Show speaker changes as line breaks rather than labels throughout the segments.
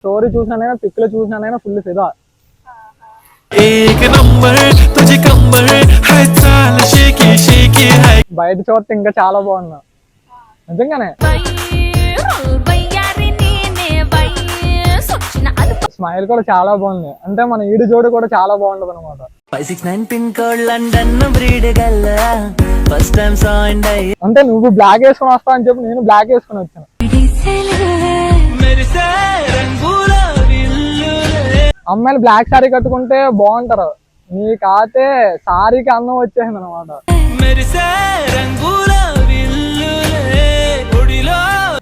Story చూసినానైనా పిక్లు చూసినానైనా full ఫిదా బయట చూస్తే ఇంకా చాలా బాగున్నా. నిజంగానే? స్మైల్ కూడా చాలా బాగుంది. అంటే మన ఈడు జోడు కూడా చాలా బాగుండదు అనమాట అంటే నువ్వు బ్లాక్ వేసుకుని వస్తా అని చెప్పి నేను బ్లాక్ వేసుకుని వచ్చాను. అమ్మాయిలు బ్లాక్ సారీ కట్టుకుంటే బాగుంటారు. నీకైతే సారీకి అందం వచ్చేసింది అనమాట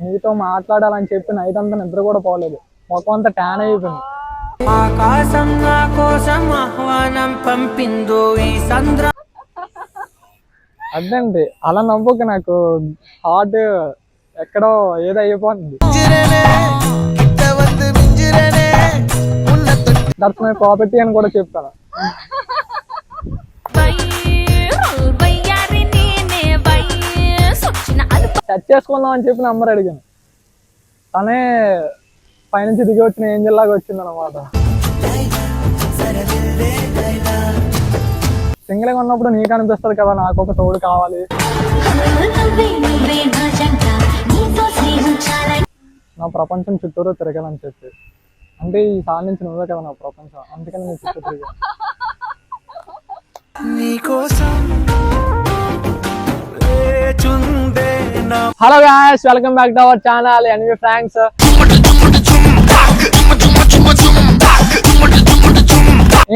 నీతో మాట్లాడాలని చెప్పి నైట్ అంతా నిద్ర కూడా పోలేదు. మొత్తం అంతా ట్యాన్ అయిపోయింది.
ఆకాశం నా కోసం ఆహ్వానం పంపిందో ఈ సంద్ర
అదండి అలా నవ్వుక నాకు. హార్ట్ ఎక్కడో ఏదో అయిపోతుంది. మై ప్రాపర్టీ అని కూడా చెప్తాను. సెట్ చేసుకుందాం అని చెప్పి నంబర్ అడిగాను. తనే పైనుంచి దిగి వచ్చిన ఏంజల్ లాగా వచ్చింది అనమాట సింగిల్గా ఉన్నప్పుడు నీకు అనిపిస్తుంది కదా నాకు ఒక తోడు కావాలి. నా ప్రపంచం చుట్టూరు తిరగాలని చెప్పి. అంటే ఈ సార్ నుంచి నువ్వే కదా నా ప్రపంచం. అందుకని నీ చుట్టూ తిరిగా. Hello guys welcome back to our channel N V Fronx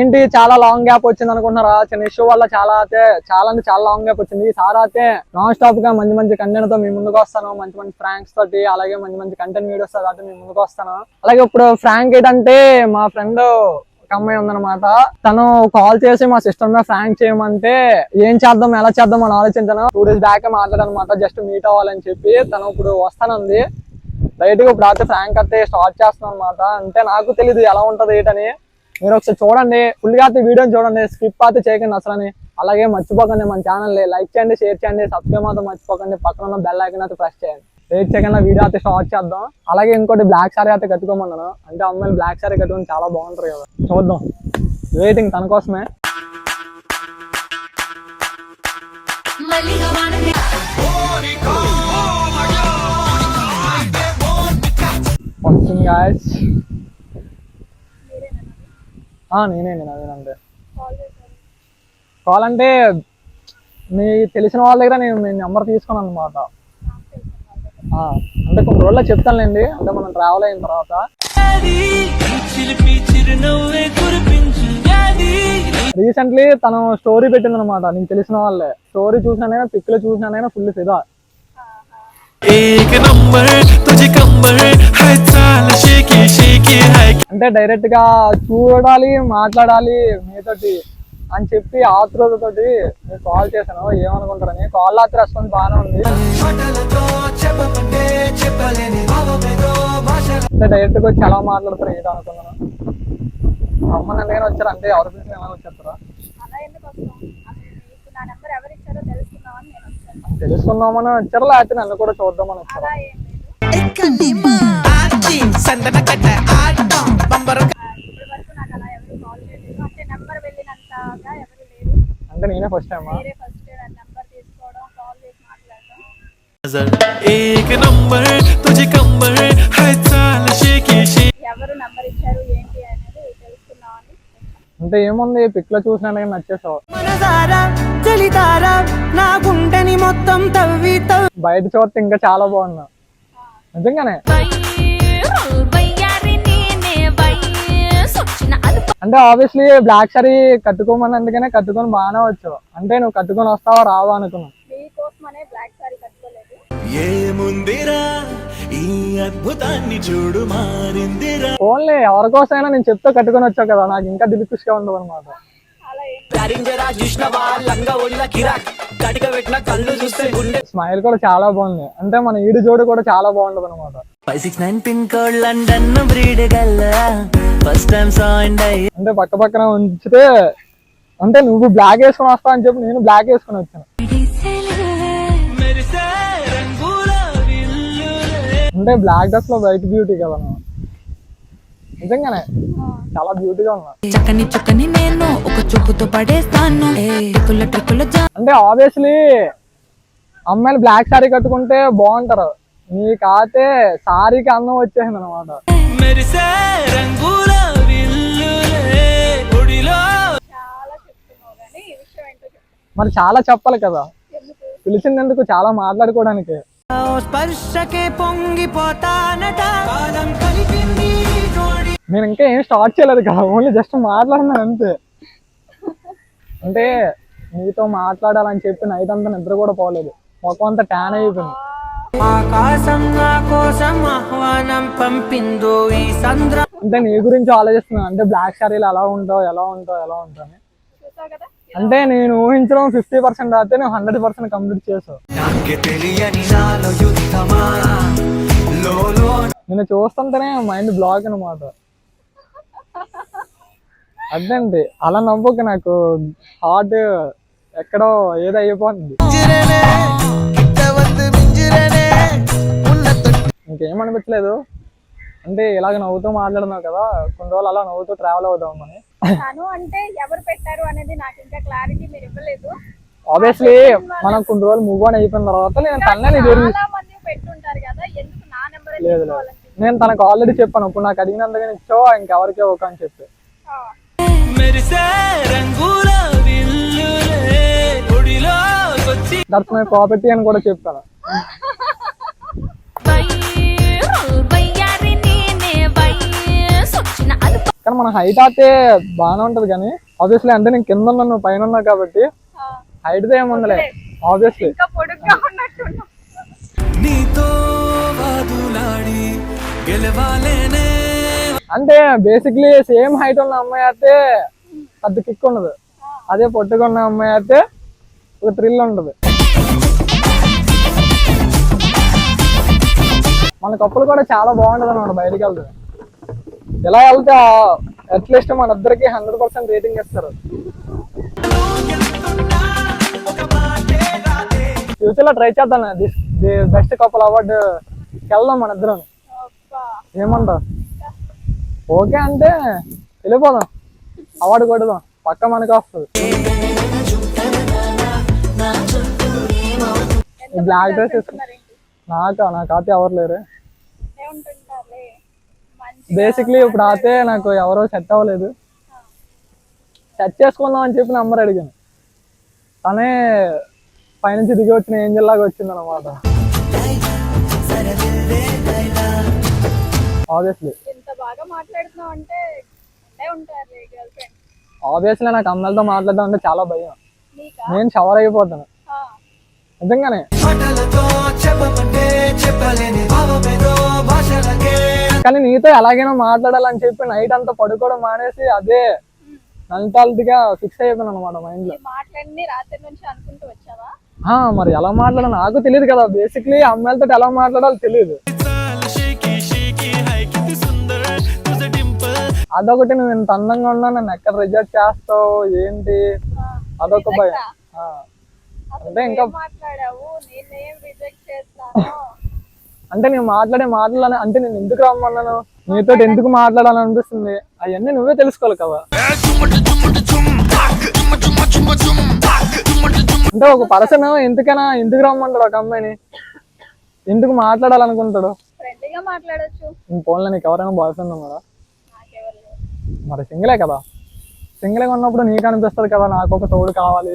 ఏంటి చాలా లాంగ్ గ్యాప్ వచ్చింది అనుకుంటున్నారా? చిన్న ఇష్యూ వల్ల చాలా అయితే చాలా అంటే చాలా లాంగ్ గ్యాప్ వచ్చింది. ఈసారి అయితే నాన్ స్టాప్గా మంచి మంచి కంటెంట్తో మీ ముందుకు వస్తాను. మంచి మంచి ఫ్రాంక్స్ తోటి అలాగే మంచి మంచి కంటెంట్ వీడియోస్ తోటి మీ ముందుకు వస్తాను. అలాగే ఇప్పుడు ఫ్రాంక్ ఏంటంటే మా ఫ్రెండ్ ఒక అమ్మాయి ఉందన్నమాట. తను కాల్ చేసి మా సిస్టర్ మీద ఫ్రాంక్ చేయమంటే ఏం చేద్దాం ఎలా చేద్దాం అని ఆలోచించాను. టూ డేస్ బ్యాక్ మాట్లాడనమాట జస్ట్ మీట్ అవ్వాలని చెప్పి తను ఇప్పుడు వస్తానంది. లైట్గా ఇప్పుడు అయితే ఫ్రాంక్ అయితే స్టార్ట్ చేస్తున్నాను అనమాట అంటే నాకు తెలియదు ఎలా ఉంటది ఏంటని. మీరు ఒకసారి చూడండి. ఫుల్గా అయితే వీడియోని చూడండి. స్కిప్ అయితే చేయకండి అసలు అలాగే మర్చిపోకండి మన ఛానల్ని లైక్ చేయండి షేర్ చేయండి. సబ్స్క్రైబ్ మాత్రం మర్చిపోకండి. పక్కన ఉన్న బెల్ ఐకన్ అయితే ప్రెస్ చేయండి. లేట్ చేయకుండా వీడియో అయితే స్టార్ట్ చేద్దాం. అలాగే ఇంకోటి బ్లాక్ సారీ అయితే కట్టుకోమన్నాను. అంటే అమ్మాయిలు బ్లాక్ సారీ కట్టుకుని చాలా బాగుంటారు కదా. చూద్దాం. వెయిటింగ్ తన కోసమే. వస్తుంది నేనే నేను అదేనంటే కాల్ అంటే మీ తెలిసిన వాళ్ళ దగ్గర నేను మీ నెంబర్ తీసుకున్నాను అనమాట అంటే కొన్ని రోజుల్లో చెప్తానులేండి అంటే మనం ట్రావెల్ అయిన తర్వాత. రీసెంట్లీ తను స్టోరీ పెట్టింది అనమాట నీకు తెలిసిన వాళ్ళే. స్టోరీ చూసినానైనా పిక్లు చూసినానైనా ఫుల్ ఫిదా
एक नंबर तुझे कंबर है चाल शेकी शेकी है
అంటే డైరెక్ట్ గా చూడాలి మాట్లాడాలి మీతోటి అని చెప్పి ఆతృతతోటి మీకు కాల్ చేశాను ఏమనుకుంటారని కాల్ ఆత్ర రెస్పాన్స్ బాగానే ఉంది అంటే డైరెక్ట్ గా వచ్చి ఎలా మాట్లాడతారు ఏంటో అనుకున్నాను అమ్మ నేను వచ్చారు అంటే ఎవరి పిలిచిన ఎలా వచ్చేస్తారా
అలా ఎందుకు వస్తాం అసలు మీకు నా నెంబర్ ఎవరు ఇచ్చారో తెలుసుకుందామని నేను వచ్చాను
తెలుసుకుందామని వచ్చారా లేకపోతే నన్ను కూడా చూద్దామని వచ్చారా
అలా ఏం లేదు ఇప్పటి వరకు నాకు అలా ఎవరు కాల్ చేయలేదు అంటే నెంబర్ వెళ్ళినంతగా ఎవరు లేరు
అంటే నేనే ఫస్ట్ టైమా
వేరే ఫస్ట్ నెంబర్
అంటే ఏముంది? పిక్లో చూసినా నేను నచ్చేసావు బయట చూస్తే ఇంకా చాలా బాగున్నా నిజంగానే? అంటే ఆబ్వియస్లీ బ్లాక్ సారీ కట్టుకోమని అందుకనే కట్టుకొని బాగానే వచ్చు అంటే నువ్వు కట్టుకొని వస్తావా రావా అనుకున్నా
మీకోసమనే బ్లాక్ సారీ కట్టుకోలేదు
ఏముందిరా ఈ అద్భుతాన్ని చూడు మారిందిరా
ఓన్లీ ఎవరికోసమైనా నేను చెప్తే కట్టుకొని వచ్చావు కదా నాకు ఇంకా డిలిక్విష్గా ఉండదు అనమాట స్మైల్ కూడా చాలా బాగుంది. అంటే మన ఈడు జోడు కూడా చాలా బాగుంటది అనమాట అంటే పక్క పక్కన ఉంచితే అంటే నువ్వు బ్లాక్ వేసుకొని వస్తా అని చెప్పి నేను బ్లాక్ వేసుకొని వచ్చాను. అంటే బ్లాక్ డ్రెస్లో వైట్ బ్యూటీ కదా. నిజంగానే చాలా బ్యూటీగా ఉన్నా.
చక్కని చక్కని నేను ఒక చూపుతో పడేస్తాను.
అంటే ఆబ్వియస్లీ అమ్మాయిలు బ్లాక్ సారీ కట్టుకుంటే బాగుంటారు. నీకైతే సారీకి అందం వచ్చేసింది అనమాట
మెరిసే రంగుల విల్లులే ఒడిలో.
చాలా చెప్తున్నావు కానీ ఈ విషయం ఏంటో చెప్పు.
మరి చాలా చెప్పాలి కదా.
ఎందుకు?
పిలిచిందెందుకు చాలా మాట్లాడుకోవడానికి.
స్పర్శకే పొంగిపోతానట కాలం కలిపింది ఈ జోడి
నేను ఇంకా ఏం స్టార్ట్ చేయలేదు కదా ఓన్లీ జస్ట్ మాట్లాడినాను అంతే. అంటే నీతో మాట్లాడాలని చెప్పి నైట్ అంతా నిద్ర కూడా పోలేదు. మొత్తం అంతా ట్యాన్ అయిపోయింది.
ఆకాశం నా కోసం ఆహ్వానం పంపిందో ఈ సంద్ర
అంటే నీ గురించి ఆలోచిస్తున్నాను. అంటే బ్లాక్ శారీలు ఎలా ఉంటావు ఎలా ఉంటావు ఎలా ఉంటావు అని.
చూసావు కదా?
అంటే నేను ఊహించడం ఫిఫ్టీ పర్సెంట్ అయితే నేను హండ్రెడ్ పర్సెంట్ కంప్లీట్ చేసావు నేను చూస్తుంటేనే మైండ్ బ్లాక్ అనమాట అదేంటి? అలా నవ్వక నాకు హార్ట్ ఎక్కడో ఏదో అయిపోతుంది. ఇంకేమనిపించలేదు అంటే ఇలాగ నవ్వుతూ మాట్లాడున్నావు కదా కొన్ని రోజులు అలా నవ్వుతూ ట్రావెల్ అవుదాం అని.
తను అంటే ఎవరు పెట్టారు అనేది నాకు ఇంకా క్లారిటీ మీరు ఇవ్వలేదు.
ఆబ్వియస్లీ మనం కొన్ని రోజులు మూవ్ ఆన్ అయిపోయిన తర్వాత నేను తనని
చాలా మంది పెట్టుంటారు కదా ఎందుకు నా నెంబర్
లేదు నేను తనకు ఆల్రెడీ చెప్పాను ఇప్పుడు నాకు అడిగినందుకని ఇచ్చావు ఇంకెవరికి ఒక అని చెప్పి.
మెరిసే రంగుల విల్లులే ఒడిలో వచ్చి
దట్స్ మై ప్రాపర్టీ అని కూడా చెప్పాను. కానీ మన హైట్ అయితే బాగానే ఉంటది కానీ ఆబ్వియస్లీ అంటే నేను కింద ఉన్నాను నువ్వు పైన ఉన్నావు కాబట్టి హైట్ ఏముందిలే ఆబ్వియస్లీ
ఇంకా పొడుగ్గా ఉన్నట్టున్నావు.
నీతో వాదులాడి గెలవాలేనే
అంటే బేసిక్లీ సేమ్ హైట్ ఉన్న అమ్మాయి అయితే పెద్ద కిక్ ఉండదు. అదే పొట్టుగా ఉన్న అమ్మాయి అయితే ఒక థ్రిల్ ఉండదు మన కప్పులు కూడా చాలా బాగుంటది అనమాట బయటికి వెళ్తే. ఇలా వెళ్తే అట్లీస్ట్ మన ఇద్దరికి హండ్రెడ్ పర్సెంట్ రేటింగ్ ఇస్తారు. ఫ్యూచర్లో ట్రై చేద్దాం బెస్ట్ కపుల్ అవార్డు వెళ్దాం మన ఇద్దరం. ఏమంటావు? ఓకే అంటే వెళ్ళిపోదాం. అవార్డు కొడదాం. పక్క మనకి వస్తుంది. Black
dress?
నాకా? నాకు అయితే ఎవరు లేరు? బేసిక్లీ ఇప్పుడు అయితే నాకు ఎవరో సెట్ అవ్వలేదు. సెట్ చేసుకుందాం అని చెప్పి నంబర్ అడిగాను. తనే పైనుంచి దిగి వచ్చిన ఏంజల్ లాగా వచ్చింది అనమాట ఆబ్వియస్లీ నాకు అమ్మాయిలతో మాట్లాడడం అంటే చాలా భయం. నేను షవర్ అయిపోతాను.
ఆ.
నిజంగానే. కానీ నీతో ఎలాగైనా మాట్లాడాలని చెప్పి నైట్ అంతా పడుకోవడం మానేసి అదే మెంటాలిటీగా ఫిక్స్ అయిపోయాను అనమాట మైండ్లో మరి ఎలా మాట్లాడాలో నాకు తెలియదు కదా. బేసిక్లీ అమ్మాయిలతో ఎలా మాట్లాడాలో తెలియదు. అదొకటి నువ్వు ఇంత అందంగా ఉన్నా నన్ను ఎక్కడ రిజెక్ట్ చేస్తావు? ఏంటి? అదొక భయం. అంటే ఇంకా అంటే నేను మాట్లాడే మాటలు అంటే నేను ఎందుకు రమ్మన్నాను? నీతో ఎందుకు మాట్లాడాలని అనిపిస్తుంది? అవన్నీ నువ్వే తెలుసుకోవాలి కదా. అంటే ఒక పర్సన్ ఎందుకైనా ఎందుకు రమ్మంటాడు ఒక అమ్మాయిని? ఎందుకు మాట్లాడాలనుకుంటాడు? ఫోన్లో నీకు ఎవరైనా బాయ్ ఫ్రెండ్ ఉన్నాడా. మరి సింగిలే కదా. సింగిల్గా ఉన్నప్పుడు నీకు అనిపిస్తుంది కదా నాకు ఒక తోడు కావాలి.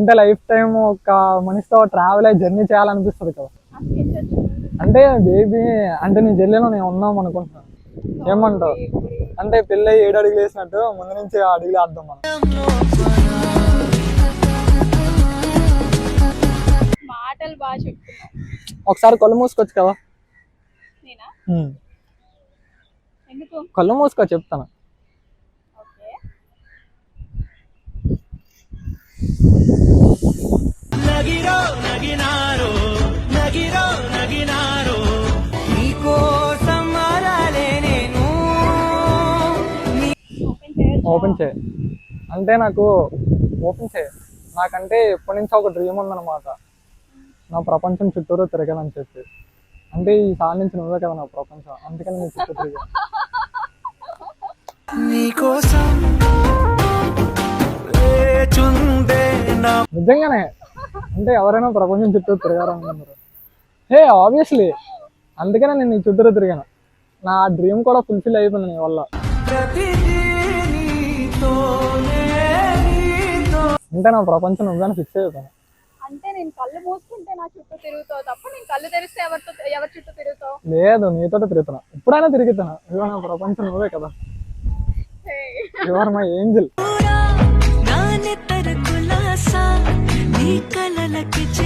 అంటే లైఫ్ టైం ఒక మనిషితో ట్రావెల్ అయ్యి జర్నీ చేయాలనిపిస్తుంది కదా. అంటే బేబీ అంటే నీ జర్నీలో నేను ఉన్నాం అనుకుంటున్నాను ఏమంటావు? అంటే పెళ్ళి ఏడు అడుగులు వేసినట్టు ముందు నుంచి ఆ అడుగులు వేద్దాం మనం.
మాటలు బాగా చెప్తున్నావు
ఒకసారి కళ్ళు మూసుకోవచ్చు కదా?
నేనా. ఎందుకు?
కళ్ళు మూసుకో చెప్తాను.
నగిరో నగినారో నగిరో నగినారో.
నీకోసం మారాలే నేను.
ఓపెన్
చేయి. అంటే నాకు ఓపెన్ చేయి. నాకంటే ఎప్పటి నుంచో ఒక డ్రీమ్ ఉందన్నమాట. నా ప్రపంచం చుట్టూరు తిరగాలని చెప్పి. అంటే ఈ సార్ నుంచి నువ్వే కదా నా ప్రపంచం. అందుకని నీ చుట్టూ తిరిగా.
నీకోసం
నిజంగానే. అంటే ఎవరైనా ప్రపంచం చుట్టూ తిరగాలనుకున్నారు హే ఆబ్వియస్లీ అందుకనే నేను నీ చుట్టూరు తిరిగాను. నా డ్రీమ్ కూడా ఫుల్ఫిల్ అయిపోయింది నీ వల్ల. అంటే నా ప్రపంచం నువ్వేనా ఫిక్స్ అయిపోయాను
అంటే నేను కళ్ళు మూసుకుంటే నా చుట్టూ తిరుగుతావు తప్ప నేను కళ్ళు తెరిస్తే ఎవరితో ఎవరి చుట్టూ తిరుగుతావు?
లేదు నీతో తిరుగుతున్నా. ఎప్పుడైనా తిరుగుతున్నా. ఇదిగో నా ప్రపంచం నువ్వే కదా.
హే.
యువర్ మై ఏంజిల్
నాన్నెత్తర కులాసా నీ కలలకి